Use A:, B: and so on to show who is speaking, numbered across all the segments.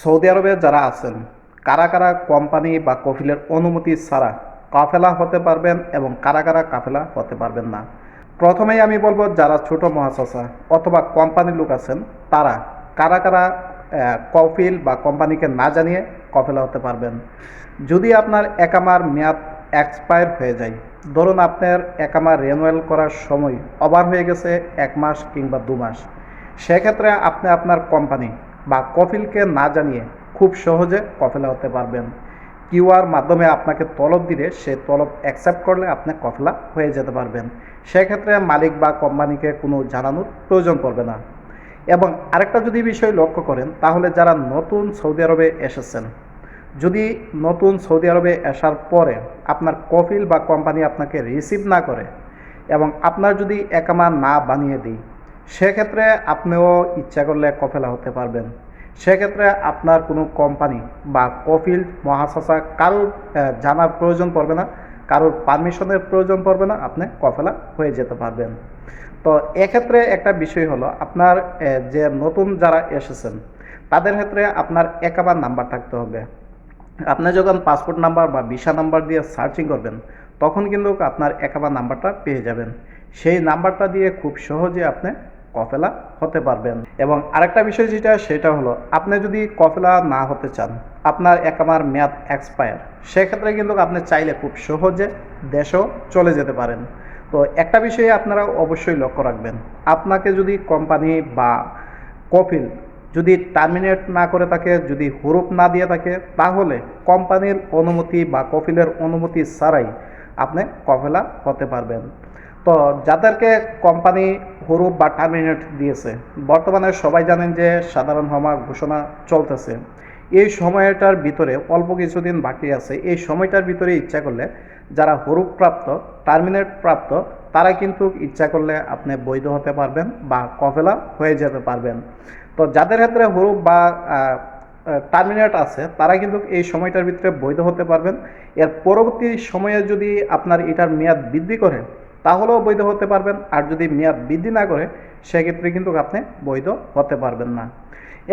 A: Saudi আরবে যারা আছেন, কারা কারা কোম্পানি বা কফিলের অনুমতি ছাড়া কাফেলা হতে পারবেন এবং কারা কারা কাফেলা হতে পারবেন না। প্রথমেই আমি বলব যারা ছোট মহাশাসা অথবা কোম্পানির লোক আছেন, তারা কারা কারা কফিল বা কোম্পানিকে না জানিয়ে কফেলা হতে পারবেন। যদি আপনার একামার মেয়াদ এক্সপায়ার হয়ে যায়, ধরুন আপনার একামা রেনুয়াল করার সময় ওভার হয়ে গেছে এক মাস কিংবা দু মাস, সেক্ষেত্রে আপনি আপনার কোম্পানি বা কফিলকে না জানিয়ে খুব সহজে কফেলা হতে পারবেন। কিউআর মাধ্যমে আপনাকে তলব দিলে সে তলব অ্যাকসেপ্ট করলে আপনি কফেলা হয়ে যেতে পারবেন। সেক্ষেত্রে মালিক বা কোম্পানিকে কোনো জানানোর প্রয়োজন পড়বে না। এবং আরেকটা যদি বিষয় লক্ষ্য করেন, তাহলে যারা নতুন সৌদি আরবে এসেছেন, যদি নতুন সৌদি আরবে আসার পরে আপনার কফিল বা কোম্পানি আপনাকে রিসিভ না করে এবং আপনার যদি একামা না বানিয়ে দিই সেক্ষেত্রে আপনিও ইচ্ছা করলে কফেলা হতে পারবেন। সেক্ষেত্রে আপনার কোনো কোম্পানি বা কফিল মহাশাসা কারোর জানার প্রয়োজন পড়বে না। কারোর পারমিশনের প্রয়োজন পড়বে না, আপনি কফেলা হয়ে যেতে পারবেন। তো এক্ষেত্রে একটা বিষয় হলো, আপনার যে নতুন যারা এসেছেন, তাদের ক্ষেত্রে আপনার একাবার নাম্বার থাকতে হবে। আপনি যখন পাসপোর্ট নাম্বার বা ভিসা নাম্বার দিয়ে সার্চিং করবেন, তখন কিন্তু আপনার একাবার নাম্বারটা পেয়ে যাবেন। সেই নাম্বারটা দিয়ে খুব সহজে আপনি কফেলা হতে পারবেন। এবং আরেকটা বিষয় যেটা, সেটা হলো, আপনি যদি কফেলা না হতে চান, আপনার একামার মেয়াদ এক্সপায়ার সেক্ষেত্রে কিন্তু আপনি চাইলে খুব সহজে দেশেও চলে যেতে পারেন। তো একটা বিষয়ে আপনারা অবশ্যই লক্ষ্য রাখবেন, আপনাকে যদি কোম্পানি বা কফিল যদি টার্মিনেট না করে থাকে, যদি হুরুপ না দিয়ে থাকে, তাহলে কোম্পানির অনুমতি বা কফিলের অনুমতি ছাড়াই আপনি কফেলা হতে পারবেন। তো যাদেরকে কোম্পানি হুরুপ বা টার্মিনেট দিয়েছে, বর্তমানে সবাই জানেন যে সাধারণ হমা ঘোষণা চলতেছে। এই সময়টার ভিতরে অল্প কিছুদিন বাকি আছে। এই সময়টার ভিতরে ইচ্ছা করলে যারা হুরুপ প্রাপ্ত টার্মিনেট প্রাপ্ত, তারা কিন্তু ইচ্ছা করলে আপনি বৈধ হতে পারবেন বা কফেলা হয়ে যেতে পারবেন। তো যাদের ক্ষেত্রে হুরুপ বা টার্মিনেট আছে, তারা কিন্তু এই সময়টার ভিতরে বৈধ হতে পারবেন। এর পরবর্তী সময়ে যদি আপনার এটার মেয়াদ বৃদ্ধি করে তাহলেও বৈধ হতে পারবেন। আর যদি মেয়াদ বৃদ্ধি না করে, সেক্ষেত্রে কিন্তু আপনি বৈধ হতে পারবেন না।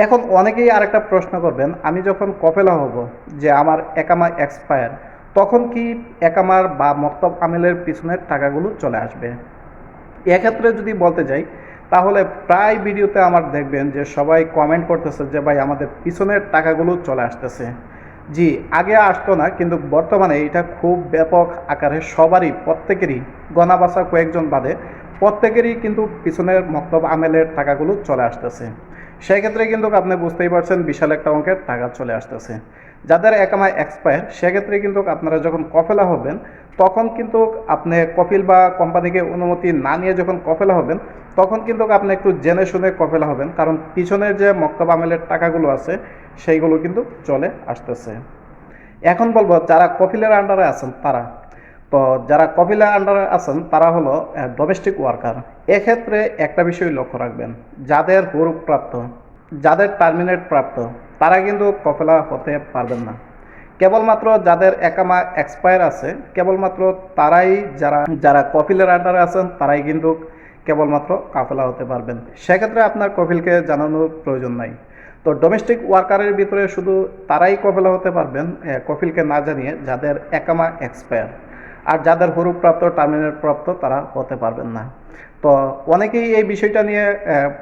A: এখন অনেকেই আরেকটা প্রশ্ন করবেন, আমি যখন কফেলা হব, যে আমার একামা এক্সপায়ার তখন কি একামার বা মক্তব আমেলের পিছনের টাকাগুলো চলে আসবে? এক্ষেত্রে যদি বলতে যাই, তাহলে প্রায় ভিডিওতে আমার দেখবেন যে সবাই কমেন্ট করতেছে যে, ভাই, আমাদের পিছনের টাকাগুলো চলে আসতেছে। জি, আগে আসতো না, কিন্তু বর্তমানে এটা খুব ব্যাপক আকারে সবারই, প্রত্যেকেরই গণাবাসা কয়েকজন বাদে, প্রত্যেকেরই কিন্তু পিছনের মক্তব আমেলের টাকাগুলো চলে আসতেছে। সেক্ষেত্রে কিন্তু আপনি বুঝতেই পারছেন, বিশাল একটা অঙ্কের টাকা চলে আসতেছে। যাদের একামায় এক্সপায়ার সেক্ষেত্রে কিন্তু আপনারা যখন কফেলা হবেন, তখন কিন্তু আপনি কফিল বা কোম্পানিকে অনুমতি না নিয়ে যখন কফেলা হবেন, তখন কিন্তু আপনি একটু জেনে শুনে কফেলা হবেন। কারণ পিছনের যে মক্তব আমেলের টাকাগুলো আছে, সেইগুলো কিন্তু চলে আসতেছে। এখন বলব, যারা কফিলের আন্ডারে আছেন তারা। তো যারা কফিলের আন্ডারে আছেন, তারা হলো ডোমেস্টিক ওয়ার্কার এক্ষেত্রে একটা বিষয় লক্ষ্য রাখবেন। যাদের হুরুপ প্রাপ্ত যাদের টার্মিনেট প্রাপ্ত, তারা কিন্তু কফেলা হতে পারবেন না। কেবলমাত্র যাদের একামা এক্সপায়ার আছে, কেবলমাত্র তারাই যারা যারা কফিলের আন্ডারে আছেন, তারাই কিন্তু কেবলমাত্র কাফেলা হতে পারবেন। সেক্ষেত্রে আপনার কফিলকে জানানোর প্রয়োজন নাই। তো ডোমেস্টিক ওয়ার্কারের ভিতরে শুধু তারাই কফেলা হতে পারবেন কফিলকে না জানিয়ে যাদের একামা এক্সপায়ার আর যাদের হুরুপ প্রাপ্ত টার্মিনেট প্রাপ্ত, তারা হতে পারবেন না। তো অনেকেই এই বিষয়টা নিয়ে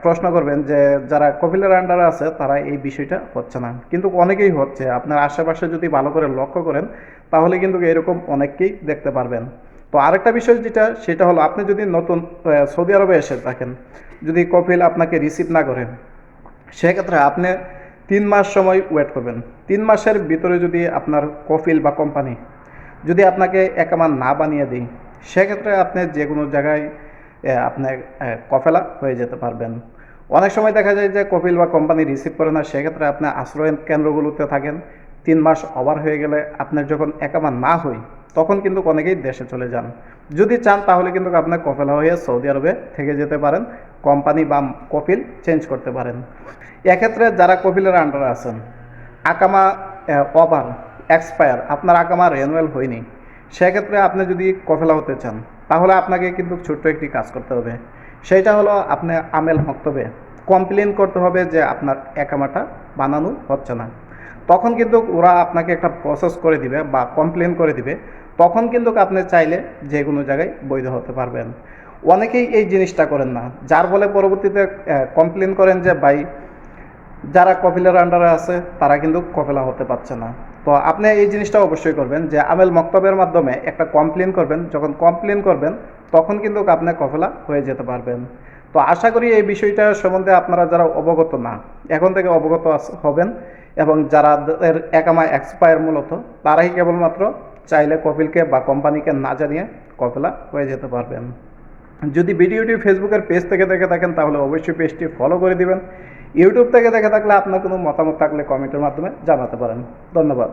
A: প্রশ্ন করবেন যে, যারা কপিলের আন্ডারে আছে, তারা এই বিষয়টা হচ্ছে না। কিন্তু অনেকেই হচ্ছে। আপনার আশেপাশে যদি ভালো করে লক্ষ্য করেন, তাহলে কিন্তু এরকম অনেককেই দেখতে পারবেন। তো আরেকটা বিষয় যেটা, সেটা হলো আপনি যদি নতুন সৌদি আরবে এসে থাকেন, যদি কপিল আপনাকে রিসিভ না করেন, সেক্ষেত্রে আপনি তিন মাস সময় ওয়েট করবেন। তিন মাসের ভিতরে যদি আপনার কফিল বা কোম্পানি যদি আপনাকে একামান না বানিয়ে দিই, সেক্ষেত্রে আপনি যে কোনো জায়গায় আপনার কফেলা হয়ে যেতে পারবেন। অনেক সময় দেখা যায় যে কপিল বা কোম্পানি রিসিভ করে না, সেক্ষেত্রে আপনি আশ্রয় কেন্দ্রগুলোতে থাকেন। তিন মাস ওভার হয়ে গেলে আপনার যখন একামান না হই, তখন কিন্তু অনেকেই দেশে চলে যান। যদি চান তাহলে কিন্তু আপনার কফেলা হয়ে সৌদি আরবে থেকে যেতে পারেন, কোম্পানি বা কপিল চেঞ্জ করতে পারেন। এক্ষেত্রে যারা কপিলের আন্ডারে আছেন, আকামা ওভার এক্সপায়ার আপনার আকামা রেনুয়াল হয়নি। সেক্ষেত্রে আপনি যদি কফেলা হতে চান, তাহলে আপনাকে কিন্তু ছোট্ট একটি কাজ করতে হবে। সেইটা হলো আপনি আমেল মক্তবে কমপ্লেন করতে হবে যে আপনার একামাটা বানানো হচ্ছে না। তখন কিন্তু ওরা আপনাকে একটা প্রসেস করে দিবে বা কমপ্লেন করে দিবে। তখন কিন্তু আপনি চাইলে যে কোনো জায়গায় বৈধ হতে পারবেন। অনেকেই এই জিনিসটা করেন না। যার বলে পরবর্তীতে কমপ্লেন করেন যে, ভাই, যারা কপিলের আন্ডারে আছে, তারা কিন্তু কপিলা হতে পারছে না। তো আপনি এই জিনিসটা অবশ্যই করবেন যে আমেল মক্তবের মাধ্যমে একটা কমপ্লেন করবেন। যখন কমপ্লেন করবেন, তখন কিন্তু আপনি কপিলা হয়ে যেতে পারবেন। তো আশা করি এই বিষয়টা সম্বন্ধে আপনারা যারা অবগত না, এখন থেকে অবগত হবেন এবং যারা একামা এক্সপায়ার মূলত, তারাই কেবলমাত্র চাইলে কপিলকে বা কোম্পানিকে না জানিয়ে কপিলা হয়ে যেতে পারবেন। যদি ভিডিওটি ফেসবুকের পেজ থেকে দেখে থাকেন, তাহলে অবশ্যই পেজটি ফলো করে দিবেন। ইউটিউব থেকে দেখে থাকলে আপনার কোনো মতামত থাকলে কমেন্টের মাধ্যমে জানাতে পারেন। ধন্যবাদ।